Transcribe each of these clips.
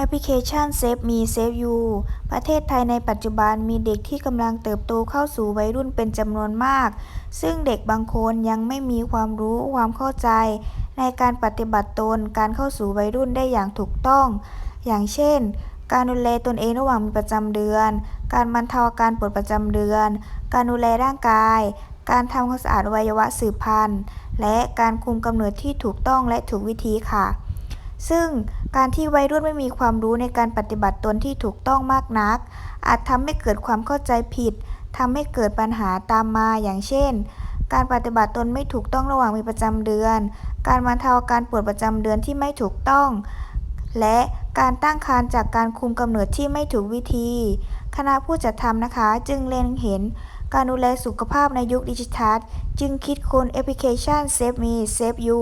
แอปพลิเคชัน Save Me Save You ประเทศไทยในปัจจุบันมีเด็กที่กำลังเติบโตเข้าสู่วัยรุ่นเป็นจำนวนมาก ซึ่งเด็กบางคนยังไม่มีความรู้ความเข้าใจ ในการปฏิบัติตนการเข้าสู่วัยรุ่นได้อย่างถูกต้อง อย่างเช่น การดูแลตนเองระหว่างมีประจำเดือน การบรรเทาอาการปวดประจำเดือน การดูแลร่างกาย การทำความสะอาดอวัยวะสืบพันธุ์ และการคุมกำเนิดที่ถูกต้องและถูกวิธีค่ะ ซึ่งการที่วัยรุ่นไม่มีความรู้ในการปฏิบัติตนที่ถูกต้องมากนัก อาจทำให้เกิดความเข้าใจผิดทำให้เกิดปัญหาตามมาอย่างเช่น การปฏิบัติตนไม่ถูกต้องระหว่างมีประจำเดือน การบรรเทาอาการปวดประจำเดือนที่ไม่ถูกต้อง และการตั้งครรภ์จากการคุมกำเนิดที่ไม่ถูกวิธี คณะผู้จัดทำนะคะ จึงเล็งเห็นการดูแลสุขภาพในยุคดิจิทัล จึงคิดค้นแอปพลิเคชัน Save Me Save You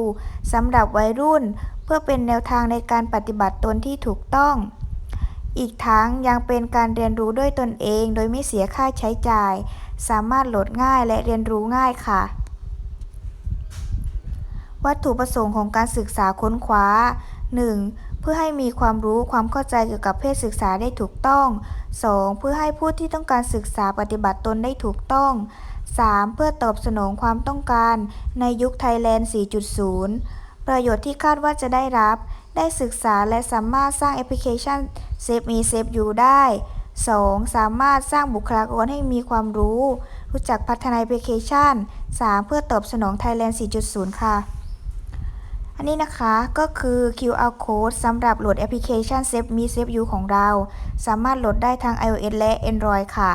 สำหรับวัยรุ่น เพื่อเป็นแนวทางในการปฏิบัติตนที่ถูกต้อง อีกทั้งยังเป็นการเรียนรู้ด้วยตนเองโดยไม่เสียค่าใช้จ่าย สามารถโหลดง่ายและเรียนรู้ง่ายค่ะ วัตถุประสงค์ของการศึกษาค้นคว้า 1. เพื่อให้มีความรู้ความเข้าใจเกี่ยวกับเพศศึกษาได้ถูกต้อง 2. เพื่อให้ผู้ที่ต้องการศึกษาปฏิบัติตนได้ถูกต้อง 3. เพื่อตอบสนองความต้องการในยุคไทยแลนด์ 4.0 ประโยชน์ที่คาดว่าจะได้รับ ได้ศึกษาและสามารถสร้างแอปพลิเคชัน Save Me Save You ได้ 2. สามารถสร้างบุคลากรให้มีความรู้ รู้จักพัฒนาแอปพลิเคชัน 3. เพื่อตอบสนอง Thailand 4.0 ค่ะ อันนี้นะคะก็คือ QR code สำหรับโหลดแอปพลิเคชัน Save Me Save You ของเรา สามารถโหลดได้ทาง iOS และ Android ค่ะ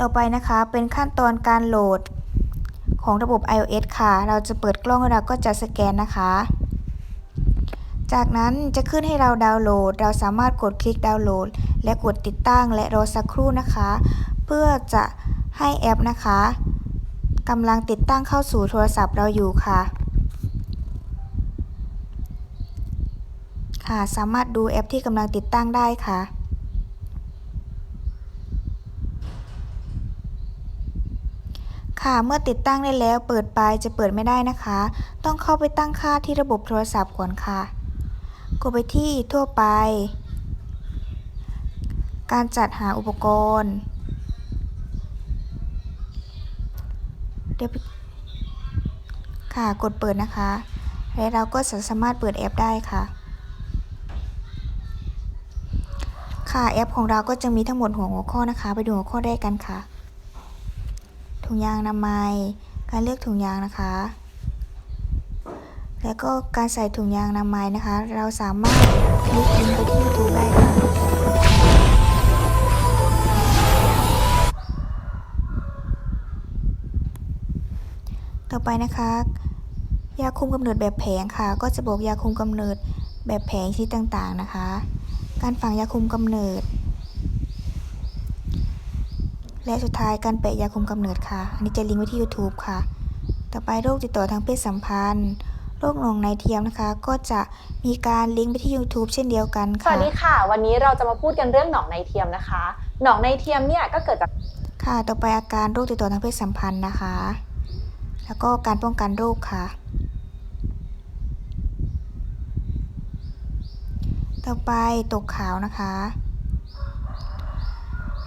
ต่อไปนะคะเป็นขั้นตอนการโหลด ของระบบ iOS ค่ะ เราจะเปิดกล้องแล้วเราก็จะสแกนนะคะ จากนั้นจะขึ้นให้เราดาวน์โหลด เราสามารถกดคลิกดาวน์โหลด และกดติดตั้งและรอสักครู่นะคะ เพื่อจะให้แอปนะคะกำลังติดตั้งเข้าสู่โทรศัพท์เราอยู่ค่ะ ค่ะ สามารถดูแอปที่กำลังติดตั้งได้ค่ะ ค่ะ เมื่อติดตั้งได้แล้วเปิดไปจะเปิดไม่ได้นะคะ ต้องเข้าไปตั้งค่าที่ระบบโทรศัพท์ก่อนค่ะ กดไปที่ทั่วไป การจัดหาอุปกรณ์ เดี๋ยวค่ะ กดเปิดนะคะ และเราก็สามารถเปิดแอปได้ค่ะ ค่ะ แอปของเราก็จะมีทั้งหมดหัวหัวข้อนะคะ ไปดูหัวข้อแรกกันค่ะ ถุงยางอนามัย การเลือกถุงยางนะคะ แล้วก็การใส่ถุงยางอนามัยนะคะ เราสามารถคลิกลิงก์ไปที่ YouTube ได้ค่ะต่อไปนะคะ ยาคุมกำเนิดแบบแผงค่ะ ก็จะบอกยาคุมกำเนิดแบบแผงที่ต่างๆนะคะ การฝังยาคุมกำเนิด และสุดท้ายการแปะยาคุมกำเนิดค่ะ อันนี้จะลิงก์ไว้ที่ YouTube ค่ะ ต่อไปโรคติดต่อทางเพศสัมพันธ์ โรคหนองในเทียมนะคะ ก็จะมีการลิงก์ไปที่ YouTube เช่นเดียวกันสค่ะ วัสดีค่ะ วันนี้เราจะมาพูดกันเรื่องหนองในเทียมนะคะ หนองในเทียมเนี่ยก็เกิดจากค่ะ ต่อไปอาการโรคติดต่อทางเพศสัมพันธ์นะคะ แล้วก็การป้องกันโรคค่ะ ต่อไปตกขาวนะคะ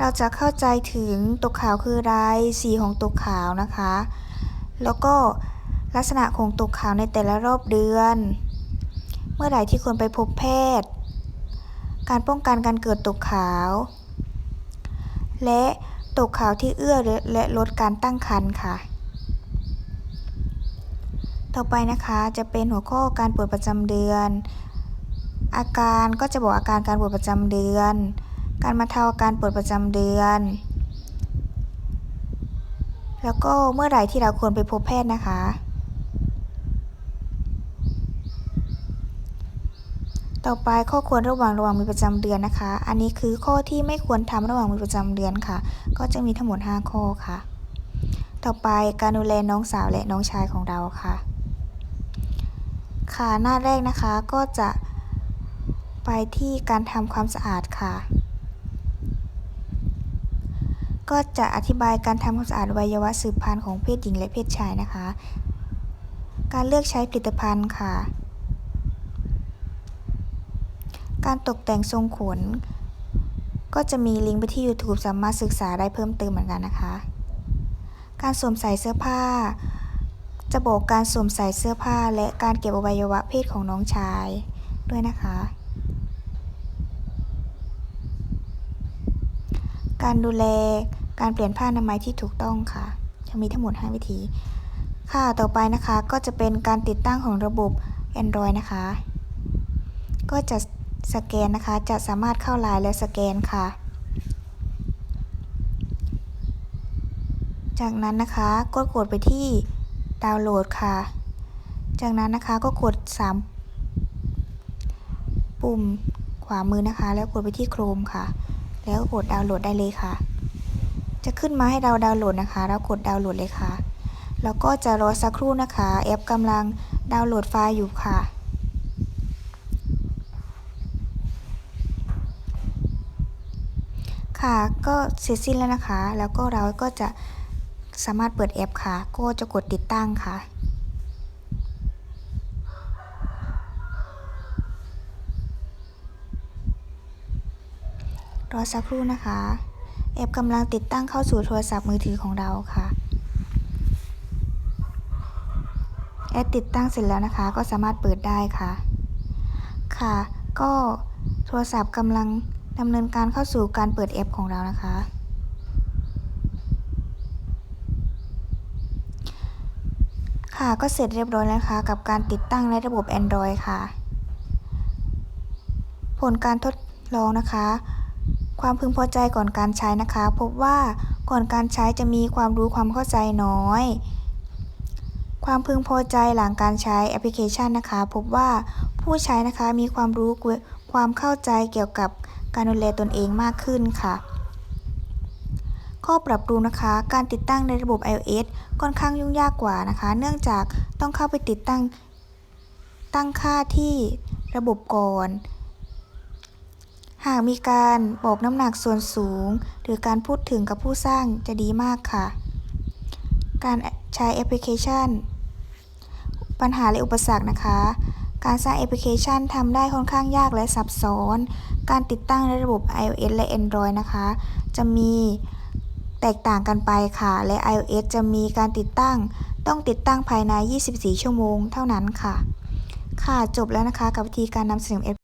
เราจะเข้าใจถึงตกขาวคืออะไรสีของตกขาวนะคะ แล้วก็ลักษณะของตกขาวในแต่ละรอบเดือน เมื่อไหร่ที่ควรไปพบแพทย์ การป้องกันการเกิดตกขาว และตกขาวที่เอื้อและลดการตั้งครรภ์ค่ะ ต่อไปนะคะจะเป็นหัวข้อการปวดประจำเดือน อาการก็จะบอกอาการการปวดประจำเดือน การบรรเทาอาการปวดประจำเดือน แล้วก็เมื่อไหร่ที่เราควรไปพบแพทย์นะคะ ต่อไปข้อควรระวังระหว่างมีประจำเดือนนะคะ อันนี้คือข้อที่ไม่ควรทำระหว่างมีประจำเดือนค่ะ ก็จะมีทั้งหมด 5 ข้อค่ะ ต่อไปการดูแลน้องสาวและน้องชายของเราค่ะ ค่ะหน้าแรกนะคะก็จะไปที่การทำความสะอาดค่ะ ก็จะอธิบายการทำความสะอาดอวัยวะสืบพันธุ์ของเพศหญิงและเพศชายนะคะ การเลือกใช้ผลิตภัณฑ์ค่ะกการตกแต่งทรงขน ก็จะมีลิงก์ไปที่ YouTube สามารถศึกษาได้เพิ่มเติมเหมือนกันนะคะ การสวมใส่เสื้อผ้า จะบอกการสวมใส่เสื้อผ้าและการเก็บอวัยวะเพศของน้องชายด้วยนะคะการดูแล การเปลี่ยนผ้าอนามัยที่ถูกต้องค่ะ จะมีทั้งหมด 5 วิธี ค่ะ ต่อไปนะคะก็จะเป็นการติดตั้งของระบบ Android นะคะ ก็จะสแกนนะคะ จะสามารถเข้าไลน์และสแกนค่ะ จากนั้นนะคะก็กดไปที่ดาวน์โหลดค่ะ จากนั้นนะคะก็กด 3 ปุ่มขวามือนะคะ แล้วกดไปที่ Chrome ค่ะ แล้วกดดาวน์โหลดได้เลยค่ะ จะขึ้นมาให้เราดาวน์โหลดนะคะแล้วกดดาวน์โหลดเลยค่ะ แล้วก็จะรอสักครู่นะคะแอปกำลังดาวน์โหลดไฟล์อยู่ค่ะ ค่ะก็เสร็จสิ้นแล้วนะคะ แล้วก็เราก็จะสามารถเปิดแอปค่ะ ก็จะกดติดตั้งค่ะรอสักครู่นะคะ แอปกำลังติดตั้งเข้าสู่โทรศัพท์มือถือของเราค่ะ แอปติดตั้งเสร็จแล้วนะคะ ก็สามารถเปิดได้ค่ะ ค่ะ ก็โทรศัพท์กำลังดำเนินการเข้าสู่การเปิดแอปของเรานะคะ ค่ะก็เสร็จเรียบร้อยแล้วนะคะกับการติดตั้งในระบบ Android ค่ะ ผลการทดลองนะคะ ความพึงพอใจก่อนการใช้นะคะ พบว่าก่อนการใช้จะมีความรู้ความเข้าใจน้อย ความพึงพอใจหลังการใช้แอปพลิเคชันนะคะ พบว่าผู้ใช้นะคะมีความรู้ความเข้าใจเกี่ยวกับการดูแลตนเองมากขึ้นค่ะ ข้อปรับปรุงนะคะ การติดตั้งในระบบ iOS ค่อนข้างยุ่งยากกว่านะคะ เนื่องจากต้องเข้าไปติดตั้งตั้งค่าที่ระบบก่อนากมีการบอกน้ำหนักส่วนสูง หรือการพูดถึงกับผู้สร้างจะดีมากค่ะ การใช้แอปพลิเคชัน ปัญหาและอุปสรรคนะคะ การสร้างแอปพลิเคชันทำได้ค่อนข้างยากและซับซ้อน การติดตั้งในระบบ iOS และ Android นะคะ จะมีแตกต่างกันไปค่ะ และ iOS จะมีการติดตั้ง ต้องติดตั้งภายใน 24 ชั่วโมงเท่านั้นค่ะ ค่ะ จบแล้วนะคะกับวิธีการนำเสนอ